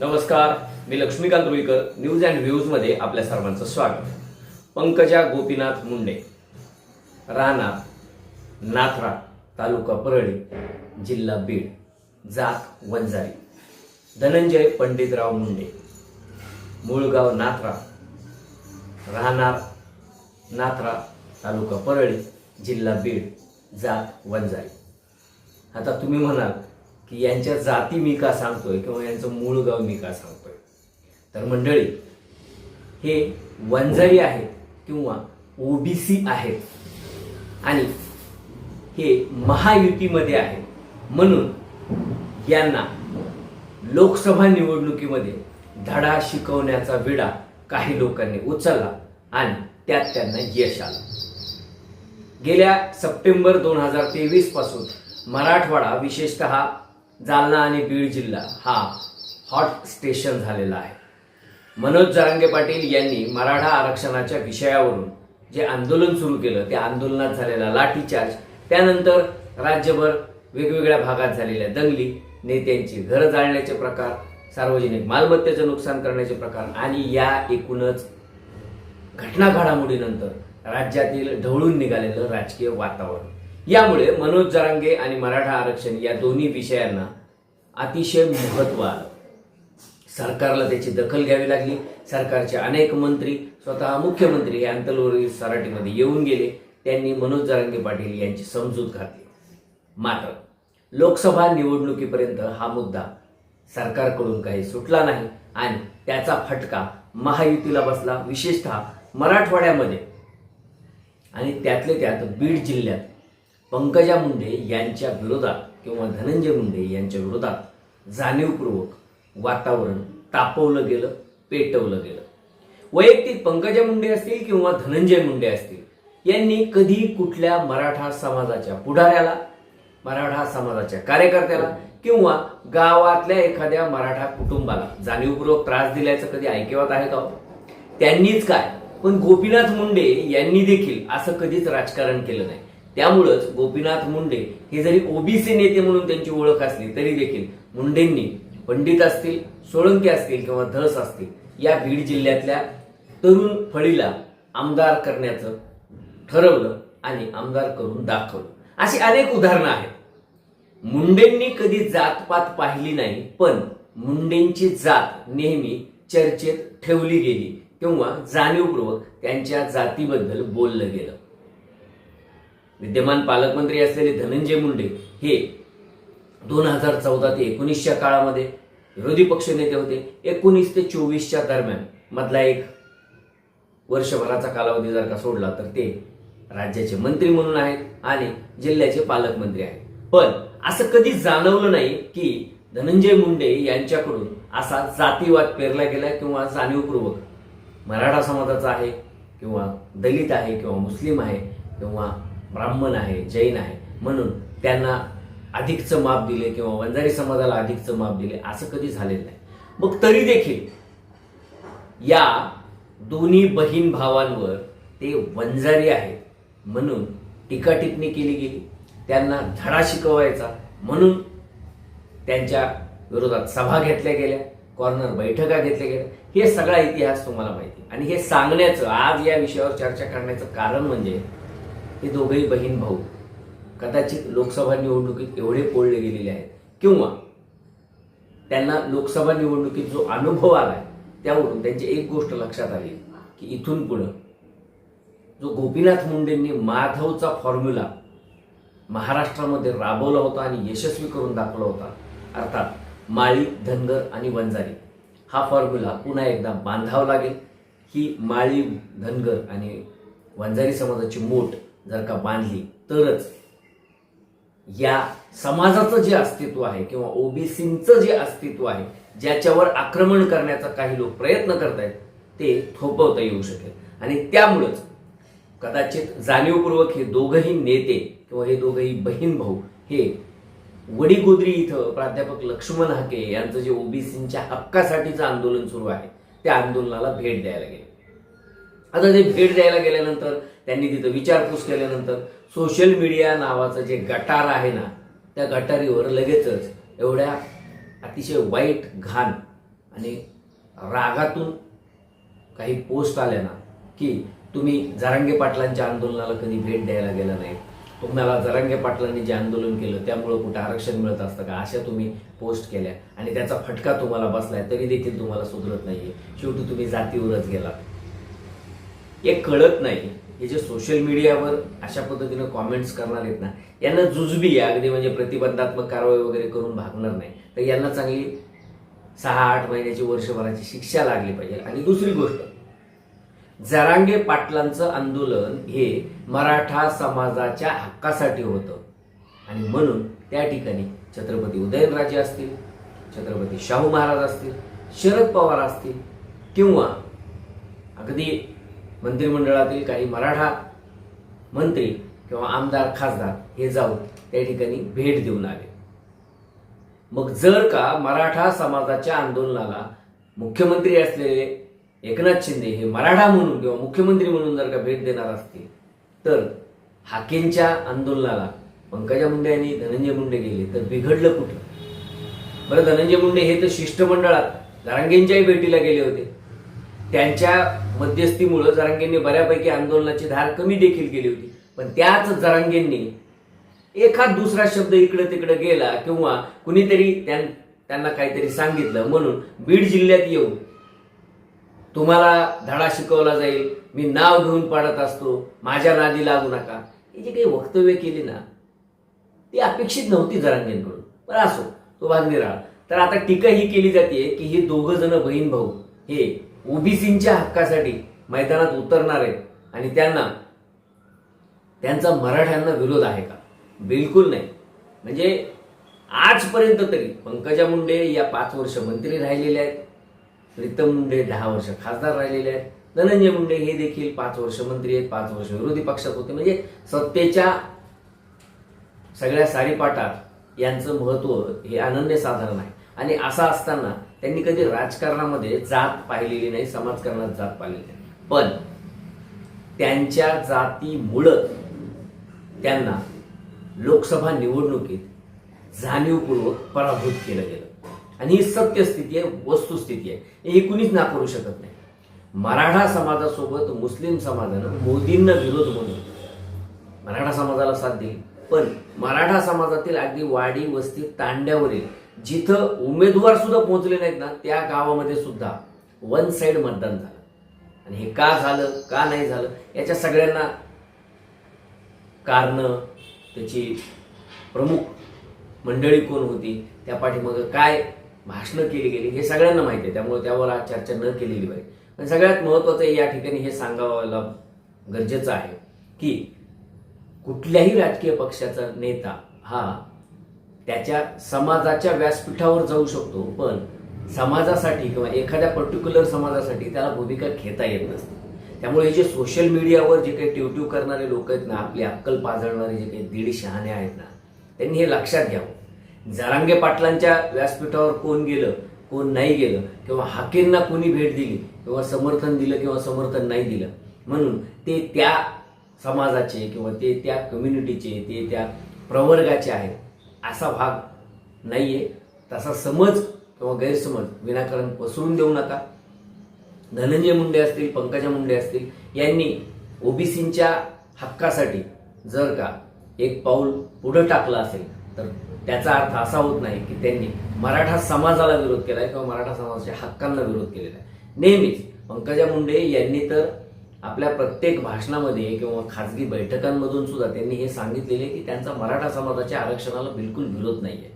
नमस्कार मी Laxmikant Ruikar news and व्ह्यूजमध्ये आपल्या सर्वांचं स्वागत. पंकजा गोपीनाथ मुंडे राहणार नाथरा तालुका परळी जिल्हा बीड जात वंजारी धनंजय पंडितराव मुंडे मूळगाव नाथरा राहणार नाथरा तालुका परळी जिल्हा बीड जात वंजारी. आता तुम्ही म्हणाल की यांच्या जाती मी का सांगतोय किंवा यांचं मूळ गाव मी का सांगतोय? तर मंडळी हे वंजारी आहेत किंवा ओबीसी आहेत आणि हे महायुतीमध्ये आहेत. म्हणून यांना लोकसभा निवडणुकीमध्ये धडा शिकवण्याचा विडा काही लोकांनी उचलला आणि त्यात त्यांना यश आलं. गेल्या सप्टेंबर दोन हजार तेवीसपासून मराठवाडा विशेषतः जालना आणि बीड जिल्हा हा हॉट स्टेशन झालेला आहे. मनोज जरांगे पाटील यांनी मराठा आरक्षणाच्या विषयावरून जे आंदोलन सुरू केलं त्या आंदोलनात झालेला लाठीचार्ज त्यानंतर राज्यभर वेगवेगळ्या भागात झालेल्या दंगली नेत्यांची घरं जाळण्याचे प्रकार सार्वजनिक मालमत्तेचं नुकसान करण्याचे प्रकार आणि या एकूणच घटना घडामोडीनंतर राज्यातील ढवळून निघालेलं राजकीय वातावरण. यामुळे मनोज जरांगे आणि मराठा आरक्षण या दोन्ही विषयांना अतिशय महत्त्व आलं. सरकारला त्याची दखल घ्यावी लागली. सरकारचे अनेक मंत्री स्वतः मुख्यमंत्री हे अंतलवरील सराटीमध्ये येऊन गेले. त्यांनी मनोज जरांगे पाटील यांची समजूत घातली. मात्र लोकसभा निवडणुकीपर्यंत हा मुद्दा सरकारकडून काही सुटला नाही आणि त्याचा फटका महायुतीला बसला. विशेषतः मराठवाड्यामध्ये आणि त्यातले त्यात बीड जिल्ह्यात. पंकजा मुंडे यांच्या विरोधात किंवा धनंजय मुंडे यांच्या विरोधात जाणीवपूर्वक वातावरण तापवलं गेलं पेटवलं गेलं. वैयक्तिक पंकजा मुंडे असतील किंवा धनंजय मुंडे असतील यांनी कधी कुठल्या मराठा समाजाच्या पुढाऱ्याला मराठा समाजाच्या कार्यकर्त्याला किंवा गावातल्या एखाद्या मराठा कुटुंबाला जाणीवपूर्वक त्रास दिल्याचं कधी ऐकवत आहे का हो? त्यांनीच काय? पण गोपीनाथ मुंडे यांनी देखील असं कधीच राजकारण केलं नाही. त्यामुळंच गोपीनाथ मुंडे हे जरी ओबीसी नेते म्हणून त्यांची ओळख असली तरी देखील मुंडेंनी पंडित असतील सोळंके असतील किंवा धस असतील या बीड जिल्ह्यातल्या तरुण फळीला आमदार करण्याचं ठरवलं आणि आमदार करून दाखवलं. अशी अनेक उदाहरणं आहेत. मुंडेंनी कधी जातपात पाहिली नाही पण मुंडेंची जात नेहमी चर्चेत ठेवली गेली किंवा जाणीवपूर्वक त्यांच्या जातीबद्दल बोललं गेलं. विद्यमान पालकमंत्री असलेले धनंजय मुंडे हे दोन हजार चौदा ते एकोणीसच्या काळामध्ये विरोधी पक्षनेते होते. एकोणीस ते चोवीसच्या दरम्यान मधला एक वर्षभराचा कालावधी जर का सोडला तर ते राज्याचे मंत्री म्हणून आहेत आणि जिल्ह्याचे पालकमंत्री आहेत. पण असं कधी जाणवलं नाही की धनंजय मुंडे यांच्याकडून असा जातीवाद पेरला गेला किंवा जाणीवपूर्वक मराठा समाजाचा आहे किंवा दलित आहे किंवा मुस्लिम आहे किंवा ब्राह्मण आहे जैन आहे. म्हणून त्यांना अधिकचं माप दिले किंवा वंजारी समाजाला अधिकचं माप दिले असं कधी झालेलं नाही. मग तरी देखील या दोन्ही बहीण भावांवर ते वंजारी आहेत. म्हणून टीका टिप्पणी केली गेली. त्यांना धडा शिकवायचा. म्हणून त्यांच्या विरोधात सभा घेतल्या गेल्या. कॉर्नर बैठका घेतल्या गेल्या. हे सगळा इतिहास तुम्हाला माहिती. आणि हे सांगण्याचं आज या विषयावर चर्चा करण्याचं कारण म्हणजे हे दोघेही बहीण भाऊ. कदाचित लोकसभा निवडणुकीत एवढे पोळले गेलेले आहेत. किंवा त्यांना लोकसभा निवडणुकीत जो अनुभव आलाय त्यावरून त्यांची एक गोष्ट लक्षात आली की इथून पुढं जो गोपीनाथ मुंडेंनी माधवचा फॉर्म्युला महाराष्ट्रामध्ये राबवला होता आणि यशस्वी करून दाखवला होता अर्थात माळी धनगर आणि वंजारी हा फॉर्म्युला पुन्हा एकदा बांधावा लागेल. ही माळी धनगर आणि वंजारी समाजाची मोठ जर का बांधली तरच या समाजाचं जे अस्तित्व आहे किंवा ओबीसींचं जे अस्तित्व आहे ज्याच्यावर आक्रमण करण्याचा काही लोक प्रयत्न करतायत ते थोपवता येऊ शकेल. आणि त्यामुळंच कदाचित जाणीवपूर्वक हे दोघंही नेते किंवा हे दोघही बहीण भाऊ हे वडीगोद्री इथं प्राध्यापक लक्ष्मण हाके यांचं जे ओबीसींच्या हक्कासाठीचं आंदोलन सुरू आहे त्या आंदोलनाला भेट द्यायला गेले. आता ते भेट द्यायला गेल्यानंतर त्यांनी तिथं विचारपूस केल्यानंतर सोशल मीडिया नावाचं जे गटार आहे ना त्या गटारीवर लगेचच एवढ्या अतिशय वाईट घाण आणि रागातून काही पोस्ट आल्या ना की तुम्ही जरांगे पाटलांच्या आंदोलनाला कधी भेट द्यायला गेला नाही. तुम्हाला जरांगे पाटलांनी जे आंदोलन केलं त्यामुळं कुठं आरक्षण मिळत असतं का? अशा तुम्ही पोस्ट केल्या. आणि त्याचा फटका तुम्हाला बसलाय तरी देखील तुम्हाला सुधरत नाहीये. शेवटी तुम्ही जातीवरच गेलात. हे कळत नाही. हे जे सोशल मीडियावर अशा पद्धतीनं कॉमेंट्स करणार आहेत ना यांना जुजबी आहे. अगदी म्हणजे प्रतिबंधात्मक कारवाई वगैरे करून भागणार नाही. तर यांना चांगली सहा आठ महिन्याची वर्षभराची शिक्षा लागली पाहिजे. आणि दुसरी गोष्ट जरांगे पाटलांचं आंदोलन हे मराठा समाजाच्या हक्कासाठी होतं. आणि म्हणून त्या ठिकाणी छत्रपती उदयनराजे असतील छत्रपती शाहू महाराज असतील शरद पवार असतील किंवा अगदी मंत्रिमंडळातील काही मराठा मंत्री किंवा आमदार खासदार हे जाऊन त्या ठिकाणी भेट देऊन आले. मग जर का मराठा समाजाच्या आंदोलनाला मुख्यमंत्री असलेले एकनाथ शिंदे हे मराठा म्हणून किंवा मुख्यमंत्री म्हणून जर का भेट देणार असतील तर हाकेंच्या आंदोलनाला पंकजा मुंडे आणि धनंजय मुंडे गेले तर बिघडलं कुठं? बरं धनंजय मुंडे हे तर शिष्टमंडळात दारांगेंच्याही भेटीला गेले होते. त्यांच्या मध्यस्थीमुळं जरांगेंनी बऱ्यापैकी आंदोलनाची धार कमी देखील केली होती. पण त्याच जरांगेंनी एखाद दुसरा शब्द इकडे तिकडे गेला किंवा कुणीतरी त्यां- त्यांना काहीतरी सांगितलं म्हणून बीड जिल्ह्यात येऊन तुम्हाला धडा शिकवला जाईल मी नाव घेऊन पाडत असतो माझ्या नादी लागू नका. ही जी काही वक्तव्य केली ना ती अपेक्षित नव्हती जरांगेंकडून. पण असो तो भाग निराळा. तर आता टीका ही केली जाते की ही दोघं जण बहीण भाऊ हे ओबीसींच्या हक्कासाठी मैदानात उतरणार आहेत आणि त्यांना त्यांचा मराठ्यांना विरोध आहे का? बिलकुल नाही. म्हणजे आजपर्यंत तरी पंकजा मुंडे या पाच वर्ष मंत्री राहिलेले आहेत. प्रीतम मुंडे दहा वर्ष खासदार राहिलेले आहेत. धनंजय मुंडे हे देखील पाच वर्ष मंत्री आहेत पाच वर्ष विरोधी पक्षात होते. म्हणजे सत्तेच्या सगळ्या सारीपाटात यांचं महत्त्व हे अनन्यसाधारण आहे. आणि असं असताना त्यांनी कधी राजकारणामध्ये जात पाहिलेली नाही समाजकारणात जात पाहिलेली नाही. पण त्यांच्या जातीमुळं त्यांना लोकसभा निवडणुकीत जाणीवपूर्वक पराभूत केलं गेलं. आणि ही सत्य स्थिती आहे वस्तुस्थिती आहे. हे कुणीच नाकारू शकत नाही. मराठा समाजासोबत मुस्लिम समाजानं मोदींना विरोध म्हणून मराठा समाजाला साथ दिली. पण मराठा समाजातील अगदी वाडी वस्ती तांड्यावरील जिथं उमेदवार सुद्धा पोहोचले नाहीत ना त्या गावामध्ये सुद्धा वन साईड मतदान झालं. आणि हे का झालं का नाही झालं याच्या सगळ्यांना कारण त्याची प्रमुख मंडळी कोण होती त्या पाठीमागं काय भाषणं केली गेली हे सगळ्यांना माहिती आहे. त्यामुळे त्यावर आज चर्चा न केलेली पाहिजे पण सगळ्यात महत्वाचं या ठिकाणी हे सांगावं गरजेचं आहे की कुठल्याही राजकीय पक्षाचा नेता हा त्याच्या समाजाच्या व्यासपीठावर जाऊ शकतो पण समाजासाठी किंवा एखाद्या पर्टिक्युलर समाजासाठी त्याला भूमिका घेता येत नसते. त्यामुळे हे जे सोशल मीडियावर जे काही ट्यूट्यू करणारे लोक आहेत ना आपली अक्कल पाजळणारे जे काही दीड शहाणे आहेत ना त्यांनी हे लक्षात घ्यावं. जरांगे पाटलांच्या व्यासपीठावर कोण गेलं कोण नाही गेलं किंवा हाकेंना कोणी भेट दिली किंवा समर्थन दिलं किंवा समर्थन नाही दिलं म्हणून ते त्या समाजाचे किंवा ते त्या कम्युनिटीचे ते त्या प्रवर्गाचे आहेत. असा भाग नाहीये. तसा समज किंवा गैरसमज विनाकारण पसरून देऊ नका. धनंजय मुंडे असतील पंकजा मुंडे असतील यांनी ओबीसींच्या हक्कासाठी जर का एक पाऊल पुढं टाकलं असेल तर त्याचा अर्थ असा होत नाही की त्यांनी मराठा समाजाला विरोध केलाय किंवा मराठा समाजाच्या हक्कांना विरोध केलेला आहे. नेहमीच पंकजा मुंडे यांनी तर आपल्या प्रत्येक भाषणामध्ये किंवा खाजगी बैठकांमधून सुद्धा त्यांनी हे सांगितलेले की त्यांचा मराठा समाजाच्या आरक्षणाला बिलकुल विरोध नाहीये.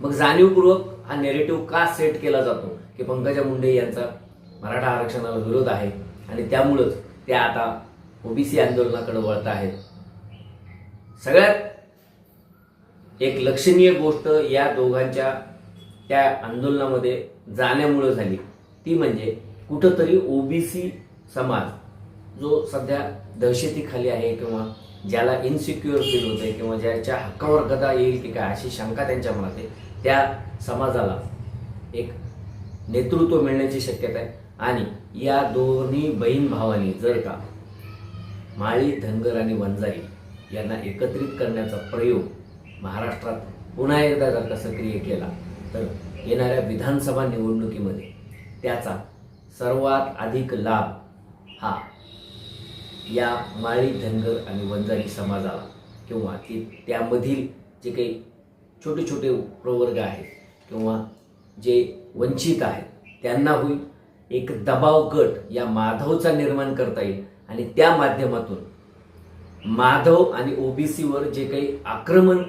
मग जाणीवपूर्वक हा नेरेटिव्ह का सेट केला जातो की पंकजा मुंडे यांचा मराठा आरक्षणाला विरोध आहे आणि त्यामुळंच ते आता ओबीसी आंदोलनाकडे वळत आहेत? सगळ्यात एक लक्षणीय गोष्ट या दोघांच्या त्या आंदोलनामध्ये जाण्यामुळं झाली. ती म्हणजे कुठंतरी ओबीसी समाज जो सध्या दहशतीखाली आहे किंवा ज्याला इन्सिक्युअर फील होते किंवा ज्याच्या हक्कावर गदा येईल की काय अशी शंका त्यांच्या मनात आहे त्या समाजाला एक नेतृत्व मिळण्याची शक्यता आहे. आणि या दोन्ही बहीण भावांनी जर का माळी धनगर आणि वंजारी यांना एकत्रित करण्याचा प्रयोग महाराष्ट्रात पुन्हा एकदा जर का सक्रिय केला तर येणाऱ्या विधानसभा निवडणुकीमध्ये त्याचा सर्वात अधिक लाभ हा या माळी धनगर आणि वंजारी समाजाला किंवा ती त्यामधील जे काही छोटे छोटे प्रवर्ग आहेत किंवा जे वंचित आहेत त्यांना होईल एक दबाव गट या माधवचा निर्माण करता येईल. आणि त्या माध्यमातून माधव आणि ओबीसीवर जे काही आक्रमण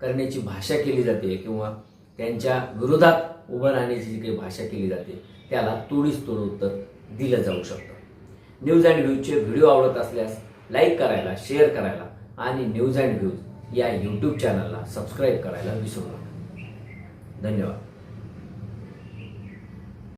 करण्याची भाषा केली जाते किंवा त्यांच्या विरोधात उभं राहण्याची जी काही भाषा केली जाते त्याला तोडीस तोड उत्तर दिलं जाऊ शकतं. न्यूज अँड व्ह्यूजचे व्हिडिओ आवडत असल्यास लाईक करायला शेअर करायला आणि न्यूज अँड व्ह्यूज या यूट्यूब चॅनलला सबस्क्राईब करायला विसरू नका. धन्यवाद.